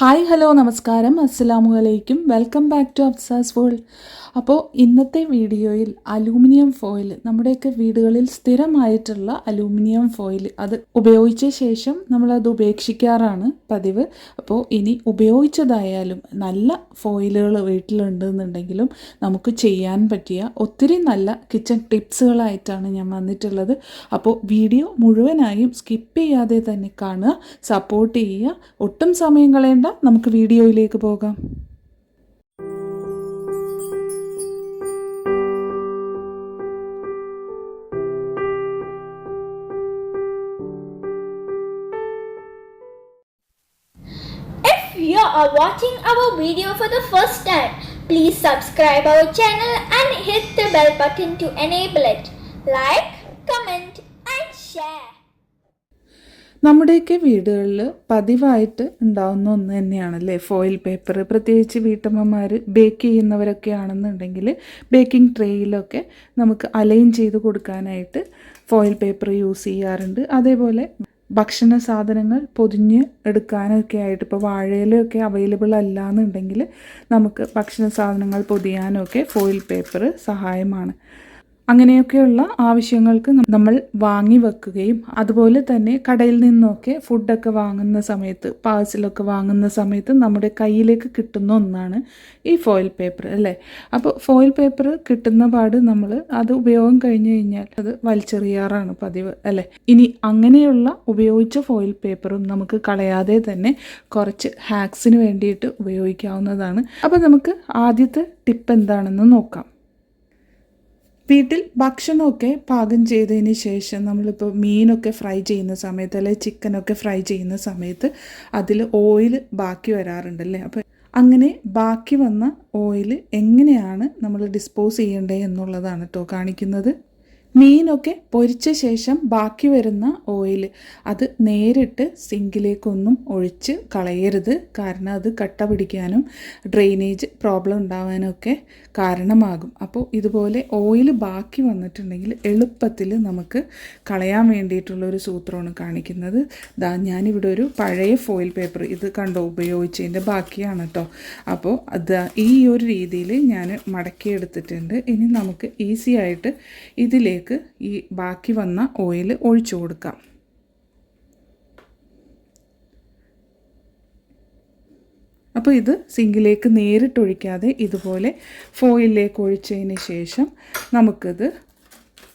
Hi hello നമസ്കാരം. അസ്സലാമു അലൈക്കും. വെൽക്കം ബാക്ക് ടു അബ്സാസ് വേൾഡ്. അപ്പോൾ ഇന്നത്തെ വീഡിയോയിൽ അലൂമിനിയം ഫോയിൽ നമ്മുടെയൊക്കെ വീടുകളിൽ സ്ഥിരമായിട്ടുള്ള അലൂമിനിയം ഫോയിൽ അത് ഉപയോഗിച്ച ശേഷം നമ്മളത് ഉപേക്ഷിക്കാറാണ് പതിവ്. അപ്പോൾ ഇനി ഉപയോഗിച്ചതായാലും നല്ല ഫോയിലുകൾ വീട്ടിലുണ്ടെന്നുണ്ടെങ്കിലും നമുക്ക് ചെയ്യാൻ പറ്റിയ ഒത്തിരി നല്ല കിച്ചൺ ടിപ്സുകളായിട്ടാണ് ഞാൻ വന്നിട്ടുള്ളത്. അപ്പോൾ വീഡിയോ മുഴുവനായും സ്കിപ്പ് ചെയ്യാതെ തന്നെ കാണുക സപ്പോർട്ട് ചെയ്യുക. ഒട്ടും സമയം കളയേണ്ട. നമുക്ക് വീഡിയോയിലേക്ക് പോകാം If you are watching our video for the first time, please subscribe our channel and hit the bell button to enable it. Like, comment and share. നമ്മുടെയൊക്കെ വീടുകളിൽ പതിവായിട്ട് ഉണ്ടാവുന്ന ഒന്ന് തന്നെയാണല്ലേ? ഫോയിൽ പേപ്പർ പ്രത്യേകിച്ച് വീട്ടമ്മമാർ ബേക്ക് ചെയ്യുന്നവരൊക്കെ ആണെന്നുണ്ടെങ്കിൽ ബേക്കിംഗ് ട്രേയിലൊക്കെ നമുക്ക് അലൈൻ ചെയ്ത് കൊടുക്കാനായിട്ട് ഫോയിൽ പേപ്പർ യൂസ് ചെയ്യാറുണ്ട്. അതേപോലെ ഭക്ഷണ സാധനങ്ങൾ പൊതിഞ്ഞ് എടുക്കാനൊക്കെ ആയിട്ട് ഇപ്പോൾ വാഴയിലൊക്കെ അവൈലബിൾ അല്ല എന്നുണ്ടെങ്കിൽ നമുക്ക് ഭക്ഷണ സാധനങ്ങൾ പൊതിയാനൊക്കെ ഫോയിൽ പേപ്പർ സഹായമാണ്. അങ്ങനെയൊക്കെയുള്ള ആവശ്യങ്ങൾക്ക് നമ്മൾ വാങ്ങി വെക്കുകയും അതുപോലെ തന്നെ കടയിൽ നിന്നൊക്കെ ഫുഡൊക്കെ വാങ്ങുന്ന സമയത്ത് പാഴ്സലൊക്കെ വാങ്ങുന്ന സമയത്ത് നമ്മുടെ കയ്യിലേക്ക് കിട്ടുന്ന ഒന്നാണ് ഈ ഫോയിൽ പേപ്പർ അല്ലേ? അപ്പോൾ ഫോയിൽ പേപ്പർ കിട്ടുന്ന പാട് നമ്മൾ അത് ഉപയോഗം കഴിഞ്ഞ് കഴിഞ്ഞാൽ അത് വലിച്ചെറിയാറാണ് പതിവ് അല്ലേ? ഇനി അങ്ങനെയുള്ള ഉപയോഗിച്ച ഫോയിൽ പേപ്പറും നമുക്ക് കളയാതെ തന്നെ കുറച്ച് ഹാക്സിന് വേണ്ടിയിട്ട് ഉപയോഗിക്കാവുന്നതാണ്. അപ്പോൾ നമുക്ക് ആദ്യത്തെ ടിപ്പ് എന്താണെന്ന് നോക്കാം. വീട്ടിൽ ഭക്ഷണമൊക്കെ പാകം ചെയ്തതിന് ശേഷം നമ്മളിപ്പോൾ മീനൊക്കെ ഫ്രൈ ചെയ്യുന്ന സമയത്ത് അല്ലെങ്കിൽ ചിക്കനൊക്കെ ഫ്രൈ ചെയ്യുന്ന സമയത്ത് അതിൽ ഓയിൽ ബാക്കി വരാറുണ്ടല്ലേ അപ്പോൾ അങ്ങനെ ബാക്കി വന്ന ഓയിൽ എങ്ങനെയാണ് നമ്മൾ ഡിസ്പോസ് ചെയ്യേണ്ടത് എന്നുള്ളതാണ് കേട്ടോ കാണിക്കുന്നത്. മീനൊക്കെ പൊരിച്ച ശേഷം ബാക്കി വരുന്ന ഓയിൽ അത് നേരിട്ട് സിങ്കിലേക്കൊന്നും ഒഴിച്ച് കളയരുത്. കാരണം അത് കട്ട പിടിക്കാനും ഡ്രെയിനേജ് പ്രോബ്ലം ഉണ്ടാവാനൊക്കെ കാരണമാകും. അപ്പോൾ ഇതുപോലെ ഓയിൽ ബാക്കി വന്നിട്ടുണ്ടെങ്കിൽ എളുപ്പത്തിൽ നമുക്ക് കളയാൻ വേണ്ടിയിട്ടുള്ള ഒരു സൂത്രമാണ് കാണിക്കുന്നത്. ദാ ഞാനിവിടെ ഒരു പഴയ ഫോയിൽ പേപ്പർ ഇത് കണ്ടോ? ഉപയോഗിച്ചതിന്റെ ബാക്കിയാണ് കേട്ടോ അപ്പോൾ അത് ഈ ഒരു രീതിയിൽ ഞാൻ മടക്കിയെടുത്തിട്ടുണ്ട്. ഇനി നമുക്ക് ഈസി ആയിട്ട് ഇതിലേക്ക് ഈ ബാക്കി വന്ന ഓയിൽ ഒഴിച്ചു കൊടുക്കാം. അപ്പോൾ ഇത് സിങ്കിലേക്ക് നേരിട്ടൊഴിക്കാതെ ഇതുപോലെ ഫോയിലേക്ക് ഒഴിച്ചതിന് ശേഷം നമുക്കിത്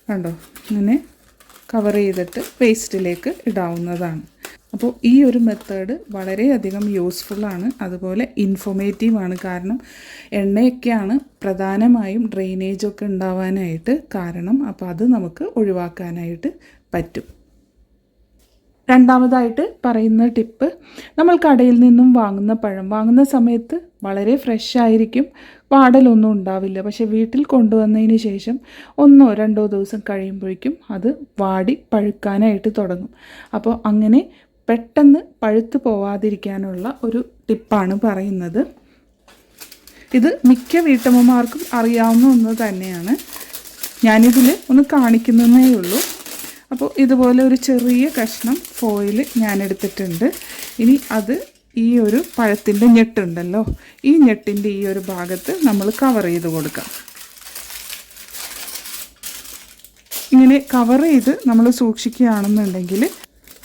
കണ്ടോ? ഇങ്ങനെ കവർ ചെയ്തിട്ട് പേസ്റ്റിലേക്ക് ഇടാവുന്നതാണ്. അപ്പോൾ ഈ ഒരു മെത്തേഡ് വളരെയധികം യൂസ്ഫുള്ളാണ് അതുപോലെ ഇൻഫോർമേറ്റീവാണ് കാരണം എണ്ണയൊക്കെയാണ് പ്രധാനമായും ഡ്രെയിനേജ് ഒക്കെ ഉണ്ടാവാനായിട്ട് കാരണം. അപ്പോൾ അത് നമുക്ക് ഒഴിവാക്കാനായിട്ട് പറ്റും. രണ്ടാമതായിട്ട് പറയുന്ന ടിപ്പ് നമ്മൾ കടയിൽ നിന്നും വാങ്ങുന്ന പഴം. വാങ്ങുന്ന സമയത്ത് വളരെ ഫ്രഷ് ആയിരിക്കും. പാടലൊന്നും ഉണ്ടാവില്ല. പക്ഷേ വീട്ടിൽ കൊണ്ടുവന്നതിന് ശേഷം ഒന്നോ രണ്ടോ ദിവസം കഴിയുമ്പോഴേക്കും അത് വാടി പഴുക്കാനായിട്ട് തുടങ്ങും. അപ്പോൾ അങ്ങനെ പെട്ടെന്ന് പഴുത്തു പോവാതിരിക്കാനുള്ള ഒരു ടിപ്പാണ് പറയുന്നത്. ഇത് മിക്ക വീട്ടമ്മമാർക്കും അറിയാവുന്ന ഒന്ന് തന്നെയാണ്. ഞാനിതിൽ ഒന്ന് കാണിക്കുന്നതേ ഉള്ളൂ. അപ്പോൾ ഇതുപോലെ ഒരു ചെറിയ കഷ്ണം ഫോയിൽ ഞാൻ എടുത്തിട്ടുണ്ട് ഇനി അത് ഈ ഒരു പഴത്തിന്റെ ഞെട്ടുണ്ടല്ലോ. ഈ ഞെട്ടിന്റെ ഈ ഒരു ഭാഗത്ത് നമ്മൾ കവർ ചെയ്ത് കൊടുക്കാം. ഇങ്ങനെ കവർ ചെയ്ത് നമ്മൾ സൂക്ഷിക്കുകയാണെന്നുണ്ടെങ്കിൽ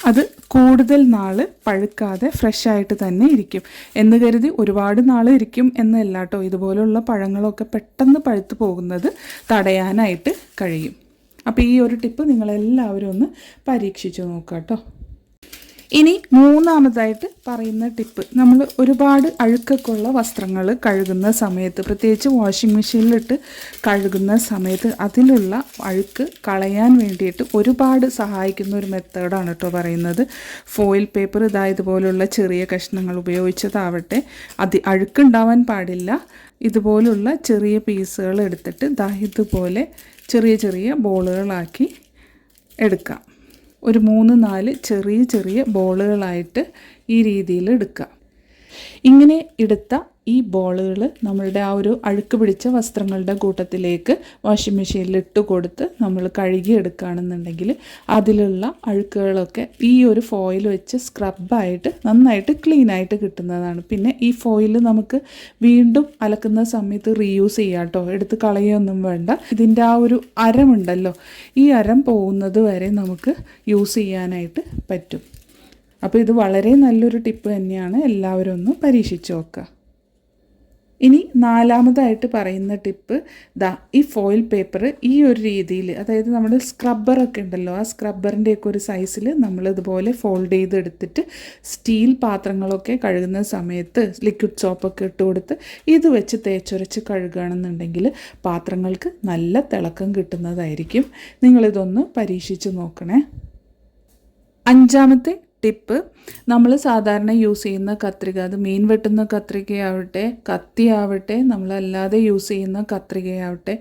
അത് കൂടുതൽ നാൾ പഴുക്കാതെ ഫ്രഷ് ആയിട്ട് തന്നെ ഇരിക്കും. എന്ന് കരുതി ഒരുപാട് നാൾ ഇരിക്കും എന്നല്ല കേട്ടോ ഇതുപോലുള്ള പഴങ്ങളൊക്കെ പെട്ടെന്ന് പഴുത്തു പോകുന്നത് തടയാനായിട്ട് കഴിയും. അപ്പോൾ ഈ ഒരു ടിപ്പ് നിങ്ങളെല്ലാവരും ഒന്ന് പരീക്ഷിച്ച് നോക്കുക കേട്ടോ ഇനി മൂന്നാമതായിട്ട് പറയുന്ന ടിപ്പ് നമ്മൾ ഒരുപാട് അഴുക്കൊക്കെ ഉള്ള വസ്ത്രങ്ങൾ കഴുകുന്ന സമയത്ത് പ്രത്യേകിച്ച് വാഷിംഗ് മെഷീനിലിട്ട് കഴുകുന്ന സമയത്ത് അതിലുള്ള അഴുക്ക് കളയാൻ വേണ്ടിയിട്ട് ഒരുപാട് സഹായിക്കുന്ന ഒരു മെത്തേഡാണ് കേട്ടോ പറയുന്നത്. ഫോയിൽ പേപ്പർ ഇതാ ഇതുപോലുള്ള ചെറിയ കഷ്ണങ്ങൾ ഉപയോഗിച്ചതാവട്ടെ. അത് അഴുക്കുണ്ടാവാൻ പാടില്ല. ഇതുപോലുള്ള ചെറിയ പീസുകൾ എടുത്തിട്ട് ദാ ഇതുപോലെ ചെറിയ ചെറിയ ബോളുകളാക്കി എടുക്കാം. ഒരു മൂന്ന് നാല് ചെറിയ ചെറിയ ബോളുകളായിട്ട് ഈ രീതിയിൽ എടുക്കാം ഇങ്ങനെ എടുത്ത ഈ ബോളുകൾ നമ്മളുടെ ആ ഒരു അഴുക്ക് പിടിച്ച വസ്ത്രങ്ങളുടെ കൂട്ടത്തിലേക്ക് വാഷിംഗ് മെഷീനിൽ ഇട്ട് കൊടുത്ത് നമ്മൾ കഴുകി എടുക്കുകയാണെന്നുണ്ടെങ്കിൽ അതിലുള്ള അഴുക്കുകളൊക്കെ ഈ ഒരു ഫോയിൽ വെച്ച് സ്ക്രബായിട്ട് നന്നായിട്ട് ക്ലീനായിട്ട് കിട്ടുന്നതാണ്. പിന്നെ ഈ ഫോയിൽ നമുക്ക് വീണ്ടും അലക്കുന്ന സമയത്ത് റീയൂസ് ചെയ്യാം കേട്ടോ. എടുത്ത് കളയൊന്നും വേണ്ട. ഇതിന്റെ ആ ഒരു അരമുണ്ടല്ലോ. ഈ അരം പോകുന്നത് വരെ നമുക്ക് യൂസ് ചെയ്യാനായിട്ട് പറ്റും. അപ്പോൾ ഇത് വളരെ നല്ലൊരു ടിപ്പ് തന്നെയാണ്. എല്ലാവരും ഒന്ന് പരീക്ഷിച്ച് നോക്കുക. ഇനി നാലാമതായിട്ട് പറയുന്ന ടിപ്പ് ദാ ഈ ഫോയിൽ പേപ്പർ ഈ ഒരു രീതിയിൽ അതായത് നമ്മുടെ സ്ക്രബ്ബറൊക്കെ ഉണ്ടല്ലോ ആ സ്ക്രബ്ബറിന്റെയൊക്കെ ഒരു സൈസിൽ നമ്മൾ ഇതുപോലെ ഫോൾഡ് ചെയ്തെടുത്തിട്ട് സ്റ്റീൽ പാത്രങ്ങളൊക്കെ കഴുകുന്ന സമയത്ത് ലിക്വിഡ് സോപ്പൊക്കെ ഇട്ട് കൊടുത്ത് ഇത് വെച്ച് തേച്ചൊരച്ച് കഴുകുകയാണെന്നുണ്ടെങ്കിൽ പാത്രങ്ങൾക്ക് നല്ല തിളക്കം കിട്ടുന്നതായിരിക്കും. നിങ്ങളിതൊന്ന് പരീക്ഷിച്ച് നോക്കണേ. അഞ്ചാമത്തെ ടിപ്പ്. നമ്മൾ സാധാരണ യൂസ് ചെയ്യുന്ന കത്രിക അത് മീൻ വെട്ടുന്ന കത്രികയാവട്ടെ കത്തിയാവട്ടെ നമ്മളല്ലാതെ യൂസ് ചെയ്യുന്ന കത്രികയാവട്ടെ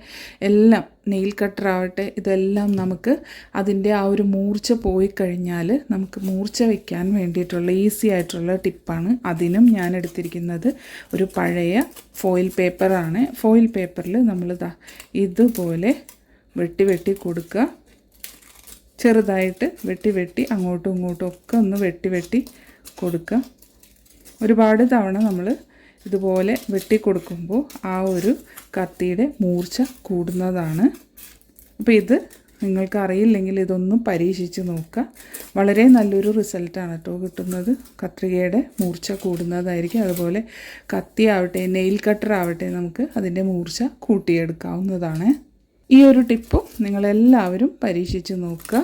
എല്ലാം നെയിൽ കട്ടർ ആവട്ടെ ഇതെല്ലാം നമുക്ക് അതിന്റെ ആ ഒരു മൂർച്ച പോയി കഴിഞ്ഞാൽ നമുക്ക് മൂർച്ച വയ്ക്കാൻ വേണ്ടിയിട്ടുള്ള ഈസി ആയിട്ടുള്ള ടിപ്പാണ്. അതിനും ഞാൻ എടുത്തിരിക്കുന്നത് ഒരു പഴയ ഫോയിൽ പേപ്പറാണ്. ഫോയിൽ പേപ്പറിൽ നമ്മൾ ഇതുപോലെ വെട്ടി വെട്ടി കൊടുക്കുക. ചെറുതായിട്ട് വെട്ടി വെട്ടി അങ്ങോട്ടും ഇങ്ങോട്ടും ഒക്കെ ഒന്ന് വെട്ടി വെട്ടി കൊടുക്കുക ഒരുപാട് തവണ നമ്മൾ ഇതുപോലെ വെട്ടി കൊടുക്കുമ്പോൾ ആ ഒരു കത്തിയുടെ മൂർച്ച കൂടുന്നതാണ്. അപ്പോൾ ഇത് നിങ്ങൾക്ക് അറിയില്ലെങ്കിൽ ഇതൊന്നും പരീക്ഷിച്ച് നോക്കുക വളരെ നല്ലൊരു റിസൾട്ടാണ് കേട്ടോ കിട്ടുന്നത്. കത്രികയുടെ മൂർച്ച കൂടുന്നതായിരിക്കും. അതുപോലെ കത്തി ആവട്ടെ നെയിൽ കട്ടർ ആവട്ടെ നമുക്ക് അതിന്റെ മൂർച്ച കൂട്ടിയെടുക്കാവുന്നതാണ്. ഈ ഒരു ടിപ്പും നിങ്ങളെല്ലാവരും പരീക്ഷിച്ച് നോക്കുക.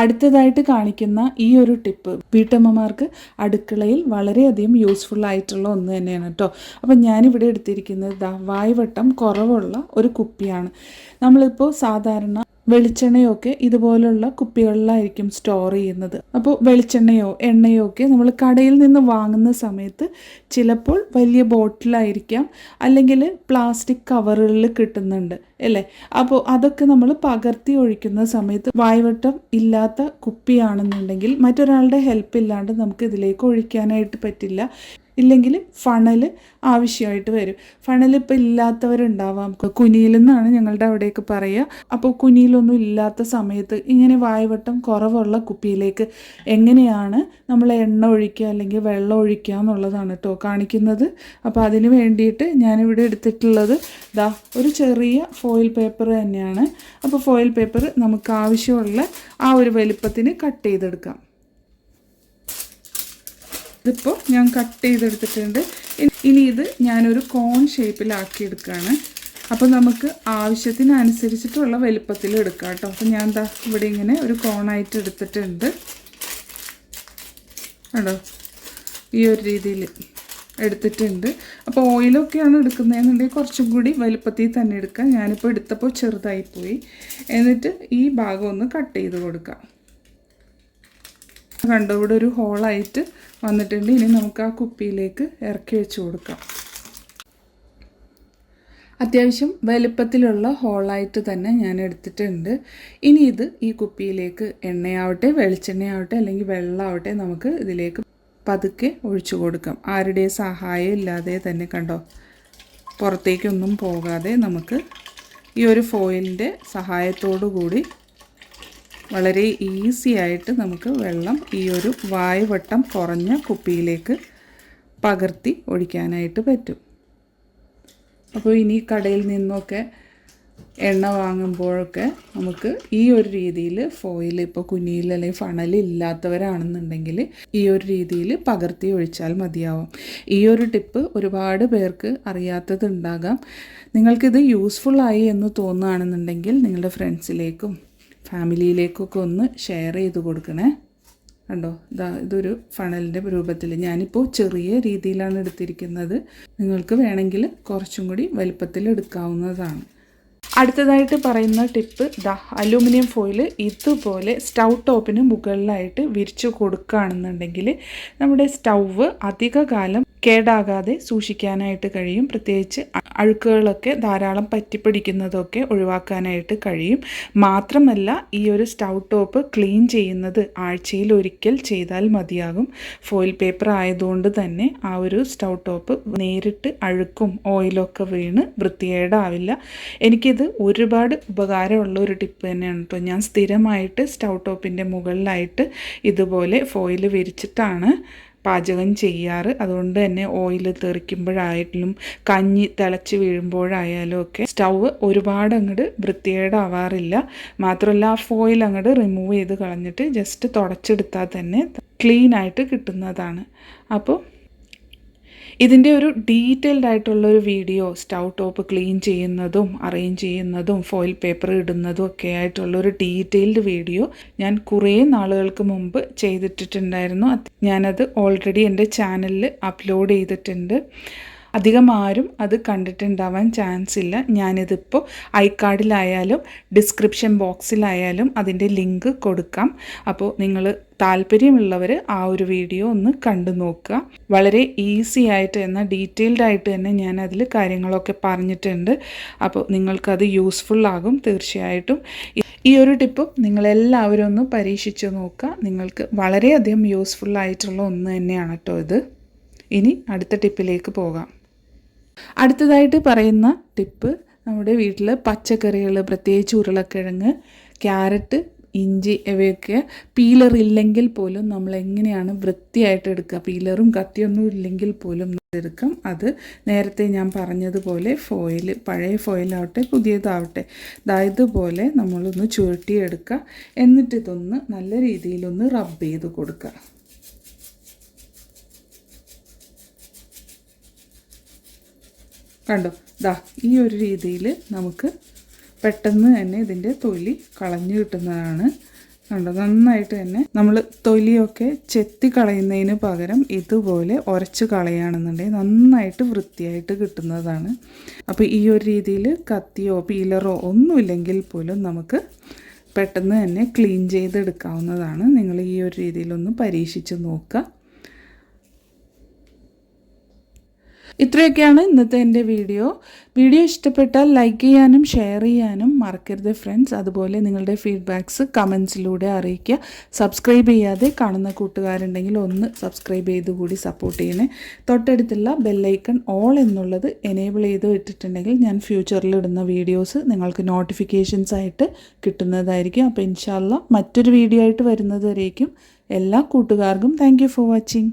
അടുത്തതായിട്ട് കാണിക്കുന്ന ഈ ഒരു ടിപ്പ് വീട്ടമ്മമാർക്ക് അടുക്കളയിൽ വളരെയധികം യൂസ്ഫുൾ ആയിട്ടുള്ള ഒന്ന് തന്നെയാണ് കേട്ടോ അപ്പം ഞാനിവിടെ എടുത്തിരിക്കുന്നത് വായ്വട്ടം കുറവുള്ള ഒരു കുപ്പിയാണ്. നമ്മളിപ്പോൾ സാധാരണ വെളിച്ചെണ്ണയൊക്കെ ഇതുപോലുള്ള കുപ്പികളിലായിരിക്കും സ്റ്റോർ ചെയ്യുന്നത്. അപ്പോൾ വെളിച്ചെണ്ണയോ എണ്ണയോ ഒക്കെ നമ്മൾ കടയിൽ നിന്ന് വാങ്ങുന്ന സമയത്ത് ചിലപ്പോൾ വലിയ ബോട്ടിലായിരിക്കാം അല്ലെങ്കിൽ പ്ലാസ്റ്റിക് കവറുകളിൽ കിട്ടുന്നുണ്ട് അല്ലേ? അപ്പോൾ അതൊക്കെ നമ്മൾ പകർത്തി ഒഴിക്കുന്ന സമയത്ത് വായ്വട്ടം ഇല്ലാത്ത കുപ്പിയാണെന്നുണ്ടെങ്കിൽ മറ്റൊരാളുടെ ഹെൽപ്പ് ഇല്ലാണ്ട് നമുക്ക് ഇതിലേക്ക് ഒഴിക്കാനായിട്ട് പറ്റില്ല. ഇല്ലെങ്കിൽ ഫണൽ ആവശ്യമായിട്ട് വരും. ഫണൽ ഇപ്പോൾ ഇല്ലാത്തവരുണ്ടാവാം. കുനിയിലെന്നാണ് ഞങ്ങളുടെ അവിടെയൊക്കെ പറയുക. അപ്പോൾ കുനിയിലൊന്നും ഇല്ലാത്ത സമയത്ത് ഇങ്ങനെ വായവട്ടം കുറവുള്ള കുപ്പിയിലേക്ക് എങ്ങനെയാണ് നമ്മൾ എണ്ണ ഒഴിക്കുക അല്ലെങ്കിൽ വെള്ളം ഒഴിക്കുക എന്നുള്ളതാണ് കേട്ടോ കാണിക്കുന്നത്. അപ്പോൾ അതിന് വേണ്ടിയിട്ട് ഞാനിവിടെ എടുത്തിട്ടുള്ളത് ദാ ഒരു ചെറിയ ഫോയിൽ പേപ്പർ തന്നെയാണ്. അപ്പോൾ ഫോയിൽ പേപ്പർ നമുക്ക് ആവശ്യമുള്ള ആ ഒരു വലിപ്പത്തിന് കട്ട് ചെയ്തെടുക്കാം. ഇതിപ്പോൾ ഞാൻ കട്ട് ചെയ്തെടുത്തിട്ടുണ്ട്. ഇനി ഇത് ഞാനൊരു കോൺ ഷേപ്പിലാക്കി എടുക്കുകയാണ് അപ്പോൾ നമുക്ക് ആവശ്യത്തിനനുസരിച്ചിട്ടുള്ള വലുപ്പത്തിൽ എടുക്കാം കേട്ടോ. അപ്പോൾ ഞാൻ എന്താ ഇവിടെ ഇങ്ങനെ ഒരു കോണായിട്ട് എടുത്തിട്ടുണ്ട്. കണ്ടോ? ഈ ഒരു രീതിയിൽ എടുത്തിട്ടുണ്ട്. അപ്പോൾ ഓയിലൊക്കെയാണ് എടുക്കുന്നതെന്നുണ്ടെങ്കിൽ കുറച്ചും കൂടി വലുപ്പത്തിൽ തന്നെ എടുക്കാം. ഞാനിപ്പോൾ എടുത്തപ്പോൾ ചെറുതായിപ്പോയി എന്നിട്ട് ഈ ഭാഗം ഒന്ന് കട്ട് ചെയ്ത് കൊടുക്കാം. കണ്ടോ? ഇവിടെ ഒരു ഹോളായിട്ട് വന്നിട്ടുണ്ട്. ഇനി നമുക്ക് ആ കുപ്പിയിലേക്ക് ഇറക്കി വെച്ച് കൊടുക്കാം. അത്യാവശ്യം വലുപ്പത്തിലുള്ള ഹോളായിട്ട് തന്നെ ഞാൻ എടുത്തിട്ടുണ്ട്. ഇനി ഇത് ഈ കുപ്പിയിലേക്ക് എണ്ണയാവട്ടെ വെളിച്ചെണ്ണയാവട്ടെ അല്ലെങ്കിൽ വെള്ളമാവട്ടെ നമുക്ക് ഇതിലേക്ക് പതുക്കെ ഒഴിച്ചു കൊടുക്കാം. ആരുടെയും സഹായം ഇല്ലാതെ തന്നെ കണ്ടോ? പുറത്തേക്കൊന്നും പോകാതെ നമുക്ക് ഈ ഒരു ഫോയിലിന്റെ സഹായത്തോടു കൂടി വളരെ ഈസി ആയിട്ട് നമുക്ക് വെള്ളം ഈ ഒരു വായുവട്ടം കുറഞ്ഞ കുപ്പിയിലേക്ക് പകർത്തി ഒഴിക്കാനായിട്ട് പറ്റും. അപ്പോൾ ഇനി കടയിൽ നിന്നൊക്കെ എണ്ണ വാങ്ങുമ്പോഴൊക്കെ നമുക്ക് ഈ ഒരു രീതിയിൽ ഫോയിൽ ഇപ്പോൾ കുനിയിൽ അല്ലെങ്കിൽ ഫണൽ ഇല്ലാത്തവരാണെന്നുണ്ടെങ്കിൽ ഈ ഒരു രീതിയിൽ പകർത്തി ഒഴിച്ചാൽ മതിയാവും. ഈ ഒരു ടിപ്പ് ഒരുപാട് പേർക്ക് അറിയാത്തതുണ്ടാകാം നിങ്ങൾക്കിത് യൂസ്ഫുൾ ആയി എന്ന് തോന്നുകയാണെന്നുണ്ടെങ്കിൽ നിങ്ങളുടെ ഫ്രണ്ട്സിലേക്കും ഫാമിലിയിലേക്കൊക്കെ ഒന്ന് ഷെയർ ചെയ്ത് കൊടുക്കണേ. കണ്ടോ? ഇതാ ഇതൊരു ഫണലിന്റെ രൂപത്തിൽ ഞാനിപ്പോൾ ചെറിയ രീതിയിലാണ് എടുത്തിരിക്കുന്നത്. നിങ്ങൾക്ക് വേണമെങ്കിൽ കുറച്ചും കൂടി വലിപ്പത്തിൽ എടുക്കാവുന്നതാണ്. അടുത്തതായിട്ട് പറയുന്ന ടിപ്പ് ദ അലൂമിനിയം ഫോയിൽ ഇതുപോലെ സ്റ്റൗ ടോപ്പിന് മുകളിലായിട്ട് വിരിച്ചു കൊടുക്കുകയാണെന്നുണ്ടെങ്കിൽ നമ്മുടെ സ്റ്റൗവ് അധിക കാലം കേടാകാതെ സൂക്ഷിക്കാനായിട്ട് കഴിയും. പ്രത്യേകിച്ച് അഴുക്കുകളൊക്കെ ധാരാളം പറ്റിപ്പിടിക്കുന്നതൊക്കെ ഒഴിവാക്കാനായിട്ട് കഴിയും. മാത്രമല്ല ഈ ഒരു സ്റ്റൗ ടോപ്പ് ക്ലീൻ ചെയ്യുന്നത് ആഴ്ചയിൽ ഒരിക്കൽ ചെയ്താൽ മതിയാകും. ഫോയിൽ പേപ്പർ ആയതുകൊണ്ട് തന്നെ ആ ഒരു സ്റ്റൗ ടോപ്പ് നേരിട്ട് അഴുക്കും ഓയിലൊക്കെ വീണ് വൃത്തികേടാവില്ല. എനിക്കിത് ഒരുപാട് ഉപകാരമുള്ള ഒരു ടിപ്പ് തന്നെയാണ് കേട്ടോ. ഞാൻ സ്ഥിരമായിട്ട് സ്റ്റൗ ടോപ്പിന്റെ മുകളിലായിട്ട് ഇതുപോലെ ഫോയിൽ വിരിച്ചിട്ടാണ് പാചകം ചെയ്യാറ്. അതുകൊണ്ട് തന്നെ ഓയിൽ തെറിക്കുമ്പോഴായാലും കഞ്ഞി തിളച്ച് വീഴുമ്പോഴായാലും ഒക്കെ സ്റ്റൗവ് ഒരുപാട് അങ്ങോട്ട് വൃത്തികേടാവാറില്ല. മാത്രമല്ല ആ ഫോയിൽ അങ്ങോട്ട് റിമൂവ് ചെയ്ത് കളഞ്ഞിട്ട് ജസ്റ്റ് തുടച്ചെടുത്താൽ തന്നെ ക്ലീൻ ആയിട്ട് കിട്ടുന്നതാണ്. അപ്പോൾ ഇതിന്റെ ഒരു ഡീറ്റെയിൽഡ് ആയിട്ടുള്ള ഒരു വീഡിയോ സ്റ്റൗ ടോപ്പ് ക്ലീൻ ചെയ്യുന്നതും അറേഞ്ച് ചെയ്യുന്നതും ഫോയിൽ പേപ്പർ ഇടുന്നതും ഒക്കെ ആയിട്ടുള്ള ഒരു ഡീറ്റെയിൽഡ് വീഡിയോ ഞാൻ കുറേ നാളുകൾക്ക് മുമ്പ് ചെയ്തിട്ടിട്ടുണ്ടായിരുന്നു. അത് ഞാനത് ഓൾറെഡി എന്റെ ചാനലിൽ അപ്ലോഡ് ചെയ്തിട്ടുണ്ട്. അധികം ആരും അത് കണ്ടിട്ടുണ്ടാവാൻ ചാൻസ് ഇല്ല. ഞാനിതിപ്പോൾ ഐക്കാർഡിലായാലും ഡിസ്ക്രിപ്ഷൻ ബോക്സിലായാലും അതിന്റെ ലിങ്ക് കൊടുക്കാം. അപ്പോൾ നിങ്ങൾ താല്പര്യമുള്ളവർ ആ ഒരു വീഡിയോ ഒന്ന് കണ്ടു നോക്കുക. വളരെ ഈസി ആയിട്ട് എന്നാൽ ഡീറ്റെയിൽഡ് ആയിട്ട് തന്നെ ഞാൻ അതിൽ കാര്യങ്ങളൊക്കെ പറഞ്ഞിട്ടുണ്ട്. അപ്പോൾ നിങ്ങൾക്കത് യൂസ്ഫുൾ ആകും തീർച്ചയായിട്ടും. ഈ ഒരു ടിപ്പും നിങ്ങളെല്ലാവരും ഒന്ന് പരീക്ഷിച്ച് നോക്കുക. നിങ്ങൾക്ക് വളരെയധികം യൂസ്ഫുൾ ആയിട്ടുള്ള ഒന്ന് തന്നെയാണ് കേട്ടോ ഇത്. ഇനി അടുത്ത ടിപ്പിലേക്ക് പോകാം. അടുത്തതായിട്ട് പറയുന്ന ടിപ്പ് നമ്മുടെ വീട്ടിൽ പച്ചക്കറികൾ പ്രത്യേകിച്ച് ഉരുളക്കിഴങ്ങ് ക്യാരറ്റ് ഇഞ്ചി ഇവയൊക്കെ പീലർ ഇല്ലെങ്കിൽ പോലും നമ്മൾ എങ്ങനെയാണ് വൃത്തിയായിട്ട് എടുക്കുക? പീലറും കത്തിയൊന്നും ഇല്ലെങ്കിൽ പോലും എടുക്കും. അത് നേരത്തെ ഞാൻ പറഞ്ഞതുപോലെ ഫോയിൽ പഴയ ഫോയിലാവട്ടെ പുതിയതാവട്ടെ. ഇതുപോലെ നമ്മളൊന്ന് ചുരുട്ടിയെടുക്കുക. എന്നിട്ട് ഇതൊന്ന് നല്ല രീതിയിലൊന്ന് റബ്ബ് ചെയ്ത് കൊടുക്കുക. കണ്ടോ? ദാ ഈ ഒരു രീതിയിൽ നമുക്ക് പെട്ടെന്ന് തന്നെ ഇതിന്റെ തൊലി കളഞ്ഞു കിട്ടുന്നതാണ്. കണ്ടോ? നന്നായിട്ട് തന്നെ നമ്മൾ തൊലിയൊക്കെ ചെത്തി കളയുന്നതിന് പകരം ഇതുപോലെ ഉരച്ച് കളയുകയാണെന്നുണ്ടെങ്കിൽ നന്നായിട്ട് വൃത്തിയായിട്ട് കിട്ടുന്നതാണ്. അപ്പോൾ ഈ ഒരു രീതിയിൽ കത്തിയോ പീലറോ ഒന്നുമില്ലെങ്കിൽ പോലും നമുക്ക് പെട്ടെന്ന് തന്നെ ക്ലീൻ ചെയ്തെടുക്കാവുന്നതാണ്. നിങ്ങൾ ഈ ഒരു രീതിയിലൊന്ന് പരീക്ഷിച്ച് നോക്കുക. ഇത്രയൊക്കെയാണ് ഇന്നത്തെ എന്റെ വീഡിയോ. വീഡിയോ ഇഷ്ടപ്പെട്ടാൽ ലൈക്ക് ചെയ്യാനും ഷെയർ ചെയ്യാനും മറക്കരുത് ഫ്രണ്ട്സ്. അതുപോലെ നിങ്ങളുടെ ഫീഡ്ബാക്ക്സ് കമൻസിലൂടെ അറിയിക്കുക. സബ്സ്ക്രൈബ് ചെയ്യാതെ കാണുന്ന കൂട്ടുകാരുണ്ടെങ്കിൽ ഒന്ന് സബ്സ്ക്രൈബ് ചെയ്ത് കൂടി സപ്പോർട്ട് ചെയ്യണേ. തൊട്ടടുത്തുള്ള ബെല്ലൈക്കൺ ഓൾ എന്നുള്ളത് എനേബിൾ ചെയ്ത് ഇട്ടിട്ടുണ്ടെങ്കിൽ ഞാൻ ഫ്യൂച്ചറിൽ ഇടുന്ന വീഡിയോസ് നിങ്ങൾക്ക് നോട്ടിഫിക്കേഷൻസ് ആയിട്ട് കിട്ടുന്നതായിരിക്കും. അപ്പോൾ ഇൻഷാല്ല മറ്റൊരു വീഡിയോ ആയിട്ട് വരുന്നതുവരേക്കും എല്ലാ കൂട്ടുകാർക്കും താങ്ക് ഫോർ വാച്ചിങ്